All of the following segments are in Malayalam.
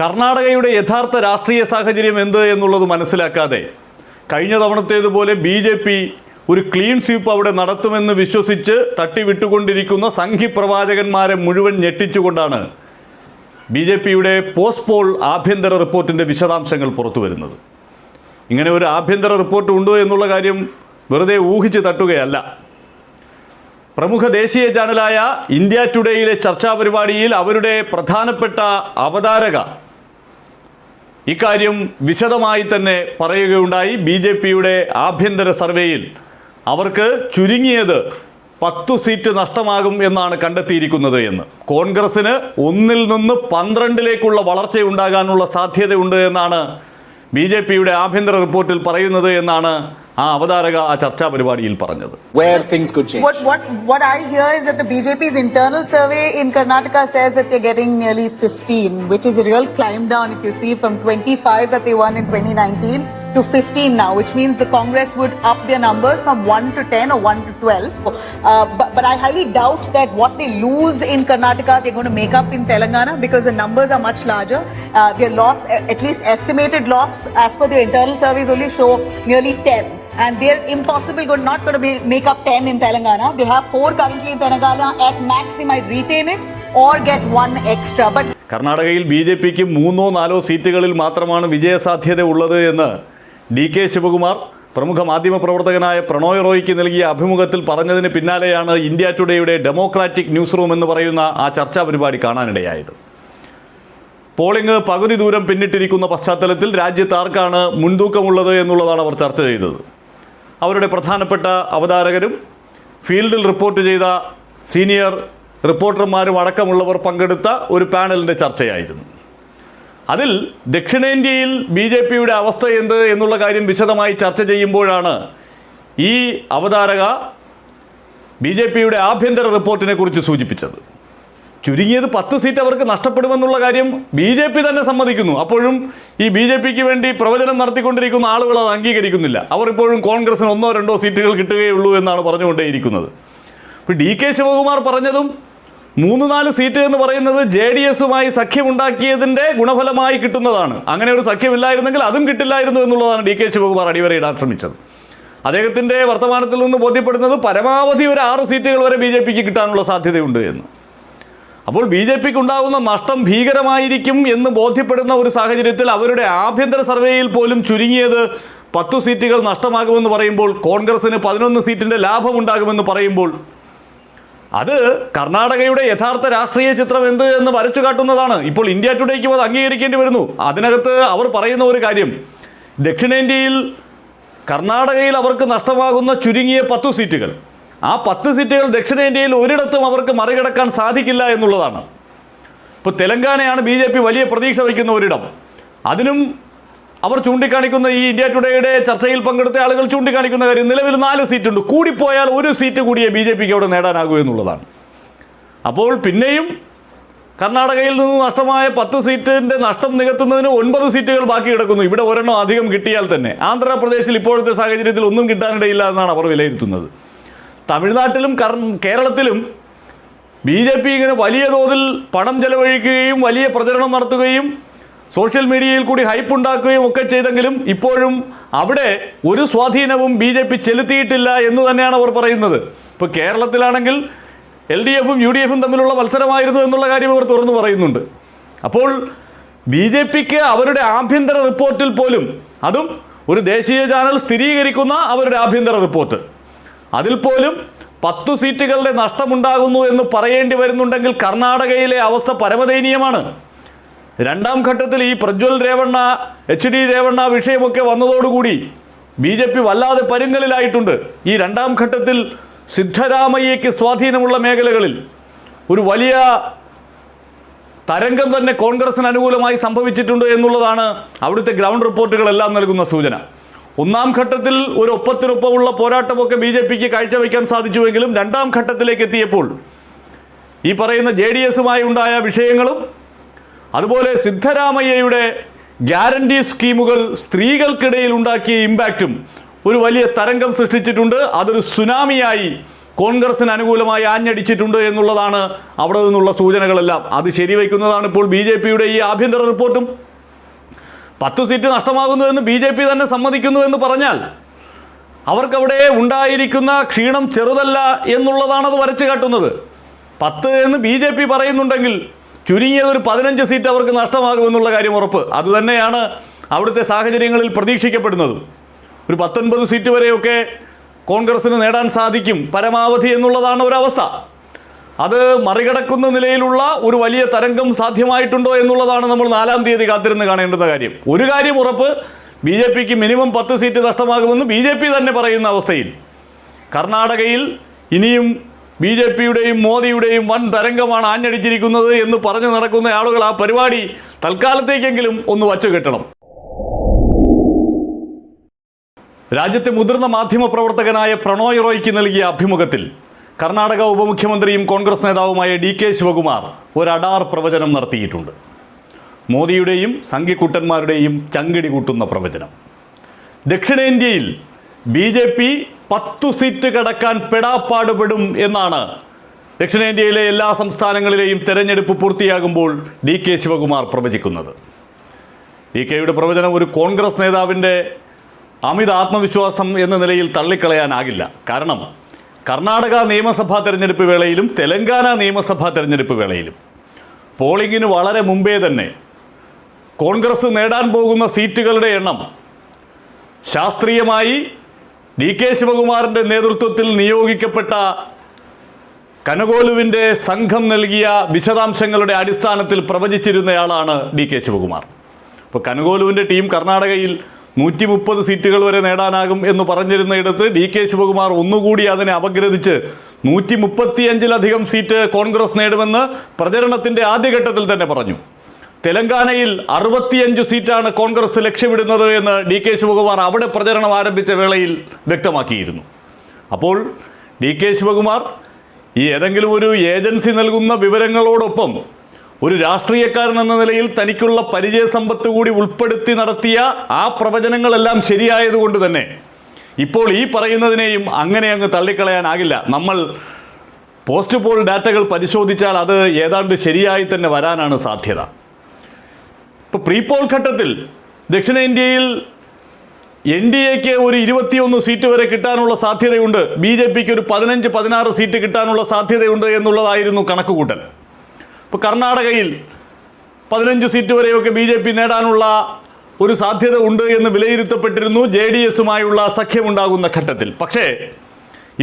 കർണാടകയുടെ യഥാർത്ഥ രാഷ്ട്രീയ സാഹചര്യം എന്ത് എന്നുള്ളത് മനസ്സിലാക്കാതെ കഴിഞ്ഞ തവണത്തേതുപോലെ ബി ജെ പി ഒരു ക്ലീൻ സ്വീപ്പ് അവിടെ നടത്തുമെന്ന് വിശ്വസിച്ച് തട്ടിവിട്ടുകൊണ്ടിരിക്കുന്ന സംഘിപ്രവാചകന്മാരെ മുഴുവൻ ഞെട്ടിച്ചുകൊണ്ടാണ് ബി ജെ പിയുടെ പോസ്റ്റ് പോൾ ആഭ്യന്തര റിപ്പോർട്ടിന്റെ വിശദാംശങ്ങൾ പുറത്തു വരുന്നത്. ഇങ്ങനെ ഒരു ആഭ്യന്തര റിപ്പോർട്ട് ഉണ്ടോ എന്നുള്ള കാര്യം വെറുതെ ഊഹിച്ച് തട്ടുകയല്ല. പ്രമുഖ ദേശീയ ചാനലായ ഇന്ത്യ ടുഡേയിലെ ചർച്ചാ പരിപാടിയിൽ അവരുടെ പ്രധാനപ്പെട്ട അവതാരക ഇക്കാര്യം വിശദമായി തന്നെ പറയുകയുണ്ടായി. ബി ജെ പിയുടെ ആഭ്യന്തര സർവേയിൽ അവർക്ക് ചുരുങ്ങിയത് പത്തു സീറ്റ് നഷ്ടമാകും എന്നാണ് കണ്ടെത്തിയിരിക്കുന്നത് എന്ന്. കോൺഗ്രസിന് ഒന്നിൽ നിന്ന് പന്ത്രണ്ടിലേക്കുള്ള വളർച്ചയുണ്ടാകാനുള്ള സാധ്യതയുണ്ട് എന്നാണ് ബി ജെ പിയുടെ ആഭ്യന്തര റിപ്പോർട്ടിൽ പറയുന്നത് എന്നാണ് ആ അവതാരക ആ ചർച്ചാ പരിപാടിയിൽ പറഞ്ഞത്. B J P internal survey in Karnataka says getting nearly fifteen which is real climb down if you see from twenty five in twenty nineteen to 15 now, which means the Congress would up their numbers from 1 to 10 or 1 to 12. Uh, but, but I highly doubt that what they lose in Karnataka they're going to make up in Telangana because the numbers are much larger. Uh, their loss, at least estimated loss, as per their internal surveys, only show nearly 10 and they're impossible good not going to be make up 10 in telangana they have four currently in telangana at max they might retain it or get one extra but കർണാടകയിൽ ബി ജെ പിക്ക് മൂന്നോ നാലോ സീറ്റുകളിൽ മാത്രമാണ് വിജയസാധ്യത ഉള്ളത് എന്ന് ഡി കെ ശിവകുമാർ പ്രമുഖ മാധ്യമപ്രവർത്തകനായ പ്രണോയ് റോയ്ക്ക് നൽകിയ അഭിമുഖത്തിൽ പറഞ്ഞതിന് പിന്നാലെയാണ് ഇന്ത്യ ടുഡേയുടെ ഡെമോക്രാറ്റിക് ന്യൂസ് റൂം എന്ന് പറയുന്ന ആ ചർച്ചാ പരിപാടി കാണാനിടയായത്. പോളിംഗ് പകുതി ദൂരം പിന്നിട്ടിരിക്കുന്ന പശ്ചാത്തലത്തിൽ രാജ്യത്ത് ആർക്കാണ് മുൻതൂക്കമുള്ളത് എന്നുള്ളതാണ് അവർ ചർച്ച ചെയ്തത്. അവരുടെ പ്രധാനപ്പെട്ട അവതാരകരും ഫീൽഡിൽ റിപ്പോർട്ട് ചെയ്ത സീനിയർ റിപ്പോർട്ടർമാരും അടക്കമുള്ളവർ പങ്കെടുത്ത ഒരു പാനലിന്റെ ചർച്ചയായിരുന്നു. അതിൽ ദക്ഷിണേന്ത്യയിൽ ബി ജെ പിയുടെ അവസ്ഥ എന്ത് എന്നുള്ള കാര്യം വിശദമായി ചർച്ച ചെയ്യുമ്പോഴാണ് ഈ അവതാരക ബി ജെ പിയുടെ ആഭ്യന്തര റിപ്പോർട്ടിനെ കുറിച്ച് സൂചിപ്പിച്ചത്. ചുരുങ്ങിയത് പത്ത് സീറ്റ് അവർക്ക് നഷ്ടപ്പെടുമെന്നുള്ള കാര്യം ബി ജെ പി തന്നെ സമ്മതിക്കുന്നു. അപ്പോഴും ഈ ബി ജെ പിക്ക് വേണ്ടി പ്രവചനം നടത്തിക്കൊണ്ടിരിക്കുന്ന ആളുകൾ അത് അംഗീകരിക്കുന്നില്ല. അവർ ഇപ്പോഴും കോൺഗ്രസിന് ഒന്നോ രണ്ടോ സീറ്റുകൾ കിട്ടുകയുള്ളൂ എന്നാണ് പറഞ്ഞുകൊണ്ടേയിരിക്കുന്നത്. ഇപ്പോൾ ഡി കെ ശിവകുമാർ പറഞ്ഞതും മൂന്ന് നാല് സീറ്റ് എന്ന് പറയുന്നത് ജെ ഡി എസുമായി സഖ്യമുണ്ടാക്കിയതിന്റെ ഗുണഫലമായി കിട്ടുന്നതാണ്. അങ്ങനെ ഒരു സഖ്യമില്ലായിരുന്നെങ്കിൽ അതും കിട്ടില്ലായിരുന്നു എന്നുള്ളതാണ് ഡി കെ ശിവകുമാർ അടിവരയിടാൻ ശ്രമിച്ചത്. അദ്ദേഹത്തിന്റെ വർത്തമാനത്തിൽ നിന്ന് ബോധ്യപ്പെടുന്നത് പരമാവധി ഒരു ആറ് സീറ്റുകൾ വരെ ബി ജെ പിക്ക് കിട്ടാനുള്ള സാധ്യതയുണ്ട് എന്ന്. അപ്പോൾ ബി ജെ പിക്ക് ഉണ്ടാകുന്ന നഷ്ടം ഭീകരമായിരിക്കും എന്ന് ബോധ്യപ്പെടുന്ന ഒരു സാഹചര്യത്തിൽ അവരുടെ ആഭ്യന്തര സർവേയിൽ പോലും ചുരുങ്ങിയത് പത്തു സീറ്റുകൾ നഷ്ടമാകുമെന്ന് പറയുമ്പോൾ കോൺഗ്രസിന് പതിനൊന്ന് സീറ്റിന്റെ ലാഭമുണ്ടാകുമെന്ന് പറയുമ്പോൾ അത് കർണാടകയുടെ യഥാർത്ഥ രാഷ്ട്രീയ ചിത്രം എന്ത് എന്ന് വരച്ചു കാട്ടുന്നതാണ്. ഇപ്പോൾ ഇന്ത്യ ടുഡേക്കും അത് അംഗീകരിക്കേണ്ടി വരുന്നു. അതിനകത്ത് അവർ പറയുന്ന ഒരു കാര്യം. ദക്ഷിണേന്ത്യയിൽ കർണാടകയിൽ അവർക്ക് നഷ്ടമാകുന്ന ചുരുങ്ങിയ പത്തു സീറ്റുകൾ. ആ പത്ത് സീറ്റുകൾ ദക്ഷിണേന്ത്യയിൽ ഒരിടത്തും അവർക്ക് മറികടക്കാൻ സാധിക്കില്ല എന്നുള്ളതാണ്. ഇപ്പോൾ തെലങ്കാനയാണ് ബി വലിയ പ്രതീക്ഷ വയ്ക്കുന്ന ഒരിടം. അതിനും അവർ ചൂണ്ടിക്കാണിക്കുന്ന ഈ ഇന്ത്യ ടുഡേയുടെ ചർച്ചയിൽ പങ്കെടുത്ത ആളുകൾ ചൂണ്ടിക്കാണിക്കുന്ന കാര്യം നിലവിൽ നാല് സീറ്റുണ്ട്. കൂടിപ്പോയാൽ ഒരു സീറ്റ് കൂടിയേ ബി ജെ പിക്ക് അവിടെ നേടാനാകൂ എന്നുള്ളതാണ്. അപ്പോൾ പിന്നെയും കർണാടകയിൽ നിന്ന് നഷ്ടമായ പത്ത് സീറ്റിന്റെ നഷ്ടം നികത്തുന്നതിന് ഒൻപത് സീറ്റുകൾ ബാക്കി കിടക്കുന്നു. ഇവിടെ ഒരെണ്ണം അധികം കിട്ടിയാൽ തന്നെ. ആന്ധ്രാപ്രദേശിൽ ഇപ്പോഴത്തെ സാഹചര്യത്തിൽ ഒന്നും കിട്ടാനിടയില്ല എന്നാണ് അവർ വിലയിരുത്തുന്നത്. തമിഴ്നാട്ടിലും കേരളത്തിലും ബി ജെ പി ഇങ്ങനെ വലിയ തോതിൽ പണം ചെലവഴിക്കുകയും വലിയ പ്രചരണം നടത്തുകയും സോഷ്യൽ മീഡിയയിൽ കൂടി ഹൈപ്പ് ഉണ്ടാക്കുകയും ഒക്കെ ചെയ്തെങ്കിലും ഇപ്പോഴും അവിടെ ഒരു സ്വാധീനവും ബി ജെ പി ചെലുത്തിയിട്ടില്ല എന്ന് തന്നെയാണ് അവർ പറയുന്നത്. ഇപ്പോൾ കേരളത്തിലാണെങ്കിൽ എൽ ഡി എഫും യു ഡി എഫും തമ്മിലുള്ള മത്സരമായിരുന്നു എന്നുള്ള കാര്യം അവർ തുറന്നു പറയുന്നുണ്ട്. അപ്പോൾ ബി ജെ പിക്ക് അവരുടെ ആഭ്യന്തര റിപ്പോർട്ടിൽ പോലും അതും ഒരു ദേശീയ ചാനൽ സ്ഥിരീകരിക്കുന്ന അവരുടെ ആഭ്യന്തര റിപ്പോർട്ട്. അതിൽ പോലും പത്തു സീറ്റുകളുടെ നഷ്ടമുണ്ടാകുന്നു എന്ന് പറയേണ്ടി വരുന്നുണ്ടെങ്കിൽ കർണാടകയിലെ അവസ്ഥ പരമദയനീയമാണ്. രണ്ടാം ഘട്ടത്തിൽ ഈ പ്രജ്വൽ രേവണ്ണ എച്ച് ഡി രേവണ്ണ വിഷയമൊക്കെ വന്നതോടുകൂടി ബി ജെ പി വല്ലാതെ പരുങ്ങലിലായിട്ടുണ്ട്. ഈ രണ്ടാം ഘട്ടത്തിൽ സിദ്ധരാമയ്യയ്ക്ക് സ്വാധീനമുള്ള മേഖലകളിൽ ഒരു വലിയ തരംഗം തന്നെ കോൺഗ്രസിന് അനുകൂലമായി സംഭവിച്ചിട്ടുണ്ട് എന്നുള്ളതാണ് അവിടുത്തെ ഗ്രൗണ്ട് റിപ്പോർട്ടുകളെല്ലാം നൽകുന്ന സൂചന. ഒന്നാം ഘട്ടത്തിൽ ഒരു ഒപ്പത്തിനൊപ്പമുള്ള പോരാട്ടമൊക്കെ ബി ജെ പിക്ക് കാഴ്ചവെക്കാൻ സാധിച്ചുവെങ്കിലും രണ്ടാം ഘട്ടത്തിലേക്ക് എത്തിയപ്പോൾ ഈ പറയുന്ന ജെ ഡി എസുമായി ഉണ്ടായ വിഷയങ്ങളും അതുപോലെ സിദ്ധരാമയ്യയുടെ ഗ്യാരണ്ടി സ്കീമുകൾ സ്ത്രീകൾക്കിടയിൽ ഉണ്ടാക്കിയ ഇമ്പാക്റ്റും ഒരു വലിയ തരംഗം സൃഷ്ടിച്ചിട്ടുണ്ട്. അതൊരു സുനാമിയായി കോൺഗ്രസിന് അനുകൂലമായി ആഞ്ഞടിച്ചിട്ടുണ്ട് എന്നുള്ളതാണ് അവിടെ നിന്നുള്ള സൂചനകളെല്ലാം. അത് ശരിവയ്ക്കുന്നതാണ് ഇപ്പോൾ ബി ജെ പിയുടെ ഈ ആഭ്യന്തര റിപ്പോർട്ടും. പത്ത് സീറ്റ് നഷ്ടമാകുന്നു എന്ന് ബി ജെ പി തന്നെ സമ്മതിക്കുന്നു എന്ന് പറഞ്ഞാൽ അവർക്കവിടെ ഉണ്ടായിരിക്കുന്ന ക്ഷീണം ചെറുതല്ല എന്നുള്ളതാണ് അത് വരച്ചു കാട്ടുന്നത് പത്ത് എന്ന് ബി ജെ പി പറയുന്നുണ്ടെങ്കിൽ ചുരുങ്ങിയത് ഒരു പതിനഞ്ച് സീറ്റ് അവർക്ക് നഷ്ടമാകുമെന്നുള്ള കാര്യം ഉറപ്പ്. അതുതന്നെയാണ് അവിടുത്തെ സാഹചര്യങ്ങളിൽ പ്രതീക്ഷിക്കപ്പെടുന്നതും. ഒരു പത്തൊൻപത് സീറ്റ് വരെയൊക്കെ കോൺഗ്രസ്സിന് നേടാൻ സാധിക്കും പരമാവധി എന്നുള്ളതാണ് ഒരവസ്ഥ. അത് മറികടക്കുന്ന നിലയിലുള്ള ഒരു വലിയ തരംഗം സാധ്യമായിട്ടുണ്ടോ എന്നുള്ളതാണ് നമ്മൾ നാലാം തീയതി കാത്തിരുന്ന് കാണേണ്ടുന്ന കാര്യം. ഒരു കാര്യം ഉറപ്പ് ബി ജെ പിക്ക് മിനിമം പത്ത് സീറ്റ് നഷ്ടമാകുമെന്ന് ബി ജെ പി തന്നെ പറയുന്ന അവസ്ഥയിൽ. കർണാടകയിൽ ഇനിയും ബി ജെ പിയുടെയും മോദിയുടെയും വൻ തരംഗമാണ് ആഞ്ഞടിച്ചിരിക്കുന്നത് എന്ന് പറഞ്ഞു നടക്കുന്ന ആളുകൾ ആ പരിപാടി തൽക്കാലത്തേക്കെങ്കിലും ഒന്ന് വച്ചുകെട്ടണം. രാജ്യത്തെ മുതിർന്ന മാധ്യമ പ്രവർത്തകനായ പ്രണോയ് റോയ്ക്ക് നൽകിയ അഭിമുഖത്തിൽ കർണാടക ഉപമുഖ്യമന്ത്രിയും കോൺഗ്രസ് നേതാവുമായ ഡി കെ ശിവകുമാർ ഒരു അടാർ പ്രവചനം നടത്തിയിട്ടുണ്ട്. മോദിയുടെയും സംഘിക്കുട്ടന്മാരുടെയും ചങ്കിടി കൂട്ടുന്ന പ്രവചനം. ദക്ഷിണേന്ത്യയിൽ ബി ജെ പി പത്തു സീറ്റ് കടക്കാൻ പെടാപ്പാടുപെടും എന്നാണ് ദക്ഷിണേന്ത്യയിലെ എല്ലാ സംസ്ഥാനങ്ങളിലെയും തെരഞ്ഞെടുപ്പ് പൂർത്തിയാകുമ്പോൾ ഡി കെ ശിവകുമാർ പ്രവചിക്കുന്നത്. ഡി കെയുടെ പ്രവചനം ഒരു കോൺഗ്രസ് നേതാവിന്റെ അമിത ആത്മവിശ്വാസം എന്ന നിലയിൽ തള്ളിക്കളയാനാകില്ല. കാരണം കർണാടക നിയമസഭാ തെരഞ്ഞെടുപ്പ് വേളയിലും തെലങ്കാന നിയമസഭാ തെരഞ്ഞെടുപ്പ് വേളയിലും പോളിംഗിന് വളരെ മുമ്പേ തന്നെ കോൺഗ്രസ് നേടാൻ പോകുന്ന സീറ്റുകളുടെ എണ്ണം ശാസ്ത്രീയമായി ഡി കെ ശിവകുമാറിന്റെ നേതൃത്വത്തിൽ നിയോഗിക്കപ്പെട്ട കനകോലുവിന്റെ സംഘം നൽകിയ വിശദാംശങ്ങളുടെ അടിസ്ഥാനത്തിൽ പ്രവചിച്ചിരുന്നയാളാണ് ഡി കെ ശിവകുമാർ. അപ്പോൾ കനകോലുവിന്റെ ടീം കർണാടകയിൽ നൂറ്റി മുപ്പത് സീറ്റുകൾ വരെ നേടാനാകും എന്ന് പറഞ്ഞിരുന്നയിടത്ത് ഡി കെ ശിവകുമാർ ഒന്നുകൂടി അതിനെ അപഗ്രഥിച്ച് നൂറ്റി മുപ്പത്തിയഞ്ചിലധികം സീറ്റ് കോൺഗ്രസ് നേടുമെന്ന് പ്രചരണത്തിന്റെ ആദ്യഘട്ടത്തിൽ തന്നെ പറഞ്ഞു. തെലങ്കാനയിൽ അറുപത്തിയഞ്ച് സീറ്റാണ് കോൺഗ്രസ് ലക്ഷ്യമിടുന്നത് എന്ന് ഡി കെ ശിവകുമാർ അവിടെ പ്രചരണം ആരംഭിച്ച വേളയിൽ വ്യക്തമാക്കിയിരുന്നു. അപ്പോൾ ഡി കെ ശിവകുമാർ ഈ ഏതെങ്കിലും ഒരു ഏജൻസി നൽകുന്ന വിവരങ്ങളോടൊപ്പം ഒരു രാഷ്ട്രീയക്കാരൻ എന്ന നിലയിൽ തനിക്കുള്ള പരിചയസമ്പത്ത് കൂടി ഉൾപ്പെടുത്തി നടത്തിയ ആ പ്രവചനങ്ങളെല്ലാം ശരിയായതുകൊണ്ട് തന്നെ ഇപ്പോൾ ഈ പറയുന്നതിനെയും അങ്ങനെ അങ്ങ് തള്ളിക്കളയാനാകില്ല. നമ്മൾ പോസ്റ്റ് പോൾ ഡാറ്റകൾ പരിശോധിച്ചാൽ അത് ഏതാണ്ട് ശരിയായി തന്നെ വരാനാണ് സാധ്യത. ഇപ്പോൾ പ്രീ പോൾ ഘട്ടത്തിൽ ദക്ഷിണേന്ത്യയിൽ എൻ ഡി എക്ക് ഒരു ഇരുപത്തിയൊന്ന് സീറ്റ് വരെ കിട്ടാനുള്ള സാധ്യതയുണ്ട്. ബി ജെ പിക്ക് ഒരു പതിനഞ്ച് പതിനാറ് സീറ്റ് കിട്ടാനുള്ള സാധ്യതയുണ്ട് എന്നുള്ളതായിരുന്നു കണക്കുകൂട്ടൽ. ഇപ്പോൾ കർണാടകയിൽ പതിനഞ്ച് സീറ്റ് വരെയൊക്കെ ബി ജെ പി നേടാനുള്ള ഒരു സാധ്യത ഉണ്ട് എന്ന് വിലയിരുത്തപ്പെട്ടിരുന്നു ജെ ഡി എസുമായുള്ള സഖ്യമുണ്ടാകുന്ന ഘട്ടത്തിൽ. പക്ഷേ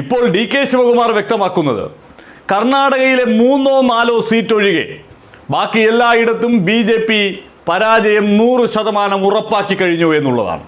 ഇപ്പോൾ ഡി കെ ശിവകുമാർ വ്യക്തമാക്കുന്നത് കർണാടകയിലെ മൂന്നോ നാലോ സീറ്റ് ഒഴികെ ബാക്കി എല്ലായിടത്തും ബി ജെ പി പരാജയം നൂറ് ശതമാനം ഉറപ്പാക്കി കഴിഞ്ഞു എന്നുള്ളതാണ്.